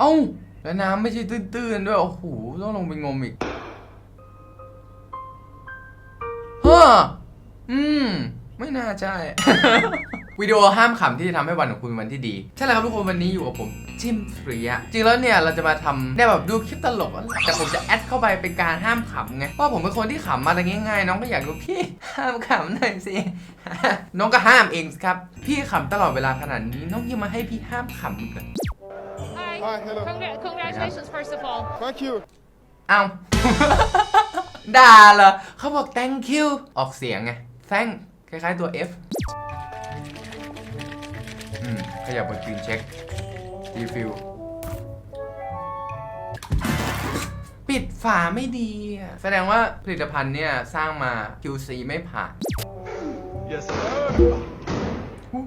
เอ้าแล้วน้ำไม่ใช่ตื้นๆด้วย โอ้โห ต้องลงไปงมอีกเฮ้ออืม ไม่น่าใช่ วิดีโอห้ามขำที่จะทำให้วันของคุณเป็นวันที่ดี ใช่แล้วครับทุกคนวันนี้อยู่กับผมจิมฟรีอะจริงแล้วเนี่ยเราจะมาทำเนี่ยแบบดูคลิปตลกอะแต่ผมจะแอดเข้าไปเป็นการห้ามขำไงเพราะผมเป็นคนที่ขำมาแต่ง่ายๆ น้องก็อยากรู้พี่ห้ามขำหน่อยสิ น้องก็ห้ามเองสิครับ พี่ขำตลอดเวลาขนาดนี้น้องยังมาให้พี่ห้ามขำอีกเหรอ Hi. Hi, hello. Congra- congratulations, first of all. Thank you. เอ้า ด่าเหรอเขาบอก thank you ออกเสียงไง thank คล้ายๆตัว F อืมขยับมากินเช็ครีฟิลปิดฝาไม่ดีอะแสดงว่าผลิตภัณฑ์เนี่ย สร้างมา QC ไม่ผ่าน Yes, sir. หู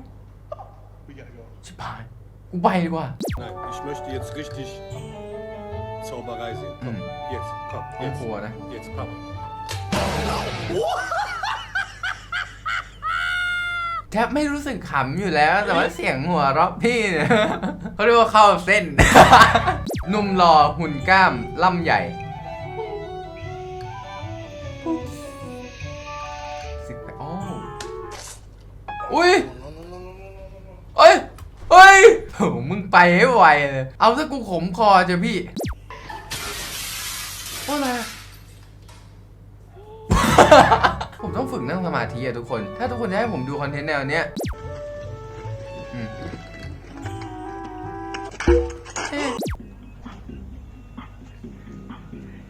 We gotta go. ชิบหาย กูไปดีกว่า Nein, ich möchte jetzt richtig Zauberei sehen. Komm, Hm. jetzt, komm, ห้อง jetzt, ครัวนะ jetzt, komm. แทบไม่รู้สึกขำอยู่แล้ว แต่ว่าเสียงหัวเราะพี่เนี่ย เขาเรียกว่าเข้าเส้น หนุ่มหล่อหุ่นกล้ามล่ำใหญ่สิบแปดอ้ออุ้ยเอ้ย เอ้ยโหมึงไปให้ไวเลย เอาซะกูขมคอจ้ะพี่ว่าอะไรอะผมต้องฝึกนั่งสมาธิอะทุกคน ถ้าทุกคนจะให้ผมดูคอนเทนต์แนวเนี้ยอืมเอ๊ะ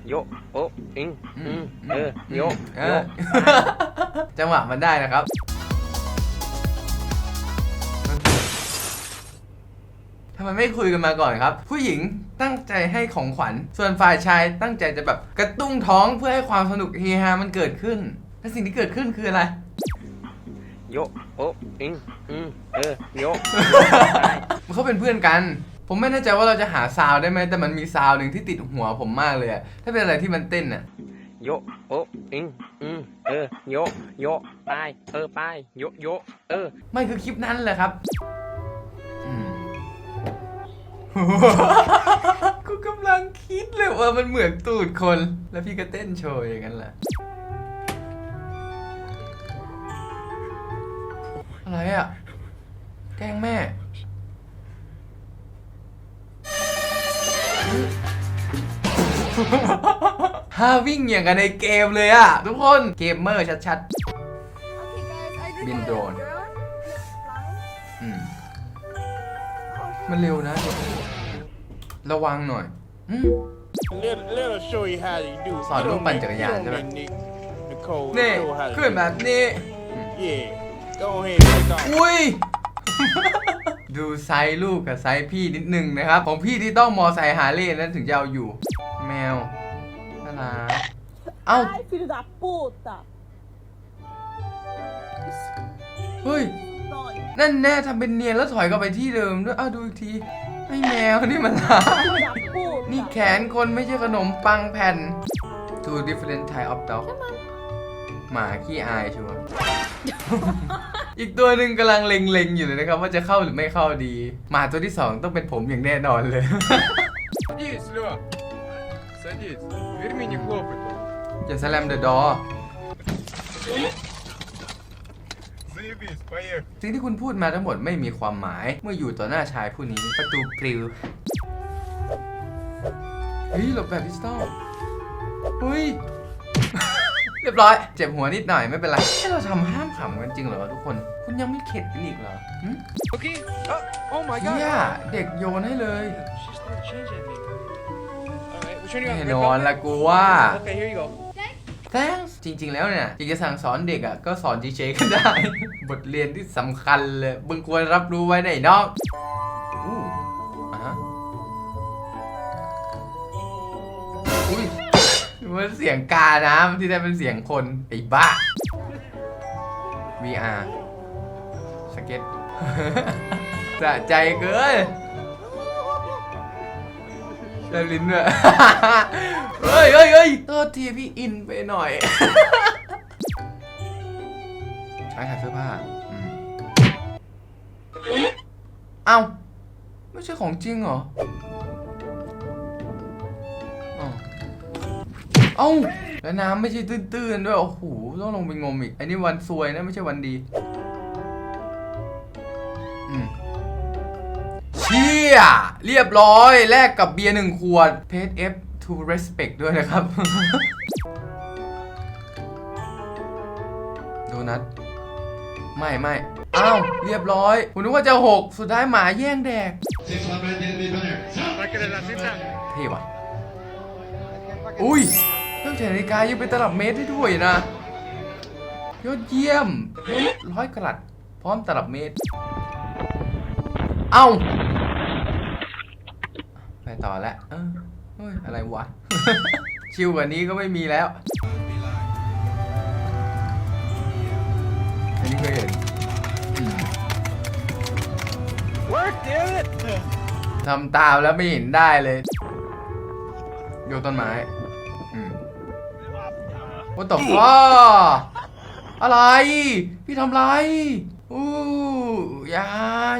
โยโอะอิงอือืมมเออโยเอโยอจังหวะมันได้นะครับำไมไม่คุยกันมาก่อนครับ ผู้หญิงตั้งใจให้ของขวัญ ส่วนฝ่ายชายตั้งใจจะแบบกระตุ้งท้องเพื่อให้ความสนุกเฮฮามันเกิดขึ้น และสิ่งที่เกิดขึ้นคืออะไร โยโอะอิงอืมเออโยมันเขาเป็นเพื่อนกัน ผมไม่แน่ใจว่าเราจะหาซาวด์ได้ไหมแต่มันมีซาวด์หนึ่งที่ติดหัวผมมากเลยอะถ้าเป็นอะไรที่มันเต้นอะโยโอะอิงอืมเออโยโยไปเออไปโยโยเออไม่คือคลิปนั้นแหละครับอืม กูกำลังคิดเลยว่ามันเหมือนตูดคน แล้วพี่ก็เต้นโชว์อย่างนั้นแหละอะไรอะแกล้งแม่ฮาวิ่งอย่างกันในเกมเลยอะทุกคนเกมเมอร์ชัด Okay, guys, I just Bin wanna drone. drone. ๆอืม มันเร็วนะ ระวังหน่อยอืม Let, let us show you how you do. สอน You ลูก don't ปั่น make- จักร you ยาน don't ใช่ไหม make Nick, Nicole นี่ show how to ขึ้น do แบ it. บนี้ Yeah. Go ahead and take off. อุ้ย ดูไซส์ลูกกับไซส์พี่นิดนึงนะครับ ของพี่ที่ต้องมอไซค์ฮาร์เลย์นั้นถึงจะเอาอยู่ แมวน่ารักเอ้า Ai, filho da puta! เฮ้ย Dói. นั่นแน่ทำเป็นเนียนแล้วถอยกลับไปที่เดิมด้วย เอ้าดูอีกที ไอ้แมวนี่มันรัก Filho da puta! นี่แขนคนไม่ใช่ขนมปังแผ่น two different type of dog หมาขี้อายชัวร์ อีกตัวหนึ่งกำลังเล็งๆอยู่เลยนะครับ ว่าจะเข้าหรือไม่เข้าดี หมาตัวที่สองต้องเป็นผมอย่างแน่นอนเลย Садись, Лё. Садись. Верми, не хлопай. อย่า slam the door Заебись, поехали. สิ่งที่คุณพูดมาทั้งหมดไม่มีความหมาย เมื่ออยู่ต่อหน้าชายผู้นี้ประตูปลิว เฮ้ยหลบแบบดิจิตอลเฮ้ย เรียบร้อย เจ็บหัวนิดหน่อยไม่เป็นไรให้เราทำห้ามขำกันจริงเหรอทุกคน คุณยังไม่เข็ดกันอีกเหรอหึ Okay. Oh, oh my เฮียเด็กโยนให้เลย She started changing at me. Alright, which one you แน่ want? นอนละกูว่า Okay, here you go. thanks จริง ๆ แล้วเนี่ยอยากจะสั่งสอนเด็กอะก็สอนดีเจก็ได้ บทเรียนที่สำคัญเลยมึงควรรับรู้ไว้ในน้องอู้อะฮะอุ้ยมันเสียงกาน้ำที่ได้เป็นเสียงคนไอ้บ้า VR สเก็ต สะใจเกิน ได้ลิ้นด้วยเฮ้ยเฮ้ยเฮ้ยโทษทีพี่อินไปหน่อยใช้ขายเสื้อผ้าเอ้าไม่ใช่ของจริงเหรอเอ้าแล้วน้ำไม่ใช่ตื้นๆด้วย โอ้โห ต้องลงไปงมอีก อันนี้วันซวยนะ ไม่ใช่วันดี อืม เชี่ยเรียบร้อยแลกกับเบียร์หนึ่งขวดเพจ F to respect ด้วยนะครับ โดนัท ไม่ไม่อ้าว เรียบร้อยผมนึกว่าจะหกสุดท้ายหมาแย่งแดก เท่ว่ะ อุ้ยเครื่องถ่ายนาฬิกายังเป็นตลับเมตรได้ด้วยนะ ยอดเยี่ยมร้อยกรัตพร้อมตลับเมตร เอ้า ไปต่อแล้วเออเฮ้ยอะไรวะ ชิวกว่านี้ก็ไม่มีแล้ว อันนี้เคยเห็นอืม Work, damn it! ทำตามแล้วไม่เห็นได้เลยโยนต้นไม้อืม What the fuck อะไร พี่ทำไรอู้อย่า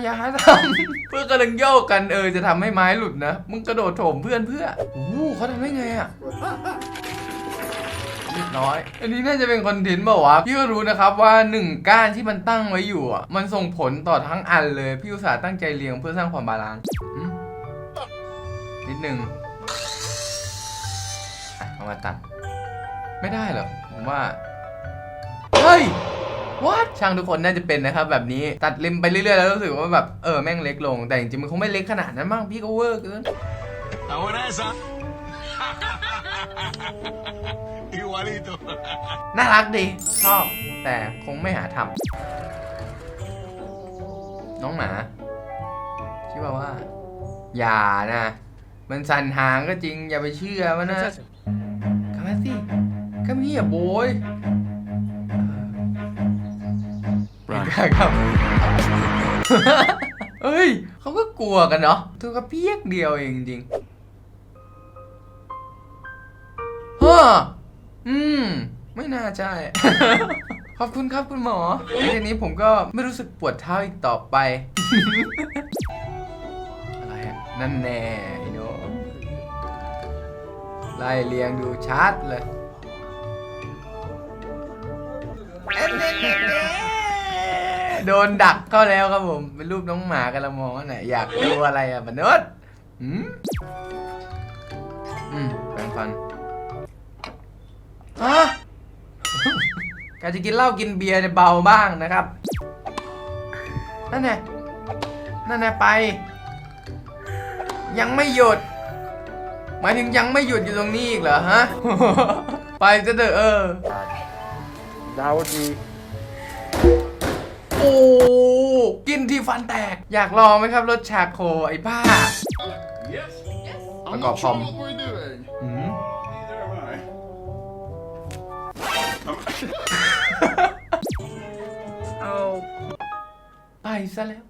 อย่าทำเพื่อนกำลังโยกกันเออจะทำให้ไม้หลุดนะ มึงกระโดดโถมเพื่อนเพื่ออู้เขาทำได้ไงอะเรียบร้อย อันนี้น่าจะเป็นคอนเทนต์เปล่าวะพี่ก็รู้นะครับว่าหนึ่งก้านที่มันตั้งไว้อยู่อะมันส่งผลต่อทั้งอันเลย พี่อุตส่าห์ตั้งใจเรียงเพื่อสร้างความบาลานซ์อืมนิดนึงอะเอามาตัด ไม่ได้เหรอผมว่า เฮ้ย what ช่างทุกคนน่าจะเป็นนะครับแบบนี้ตัดริมไปเรื่อยๆแล้วรู้สึกว่าแบบเออแม่งเล็กลง แต่จริงๆมันคงไม่เล็กขนาดนั้นมั้งพี่ก็เวอร์เกิน Ahora esa. Igualito. น่ารักดีชอบแต่คงไม่หาทำน้องหมาชื่อว่าว่า อย่านะ มันสั่นหางก็จริงอย่าไปเชื่อมันนะกลับมาสิก็มีอะโบย ไม่กล้าครับ เอ้ย เขาก็กลัวกันเนาะ ตัวกระเพียกเดียวเองจริงฮ่าอืม ไม่น่าใช่ ขอบคุณครับคุณหมอทีนี้ผมก็ไม่รู้สึกปวดเท้าอีกต่อไป อะไรอะนั่นแน่ไอ้โน้ตไล่เรียงดูชัดเลย โดนดักเข้าแล้วครับผม เป็นรูปน้องหมากำลังมองว่าไหนอยากดูอะไรอะมนุษย์อืมอืมแปรงฟันฮะการจะกินเหล้ากินเบียร์เนี่ยเบาบ้างนะครับ นั่นไงนั่นไงไป ยังไม่หยุด หมายถึงยังไม่หยุดอยู่ตรงนี้อีกเหรอฮะ ไปจะเถอะเออ ดาวดี โอ้กินที่ฟันแตก อยากลองไหมครับรสชาโคไอ้บ้า Yes. I got sure some. what we're doing. อืม Neither am I. เอาไปซะแล้ว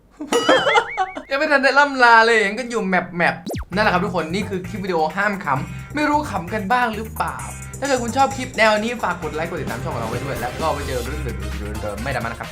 ยังไม่ทันได้ล่ำลาเลยยังก็อยู่แมปแมปนั่นแหละครับทุกคนนี่คือคลิปวิดีโอห้ามขำไม่รู้ขำกันบ้างหรือเปล่า ถ้าเกิดคุณชอบคลิปแนวนี้ฝากกดไลค์กดติดตามช่องของเราไว้ด้วย แล้วก็ไปเจอเรื่องเดิมๆไม่ดราม่านะครับ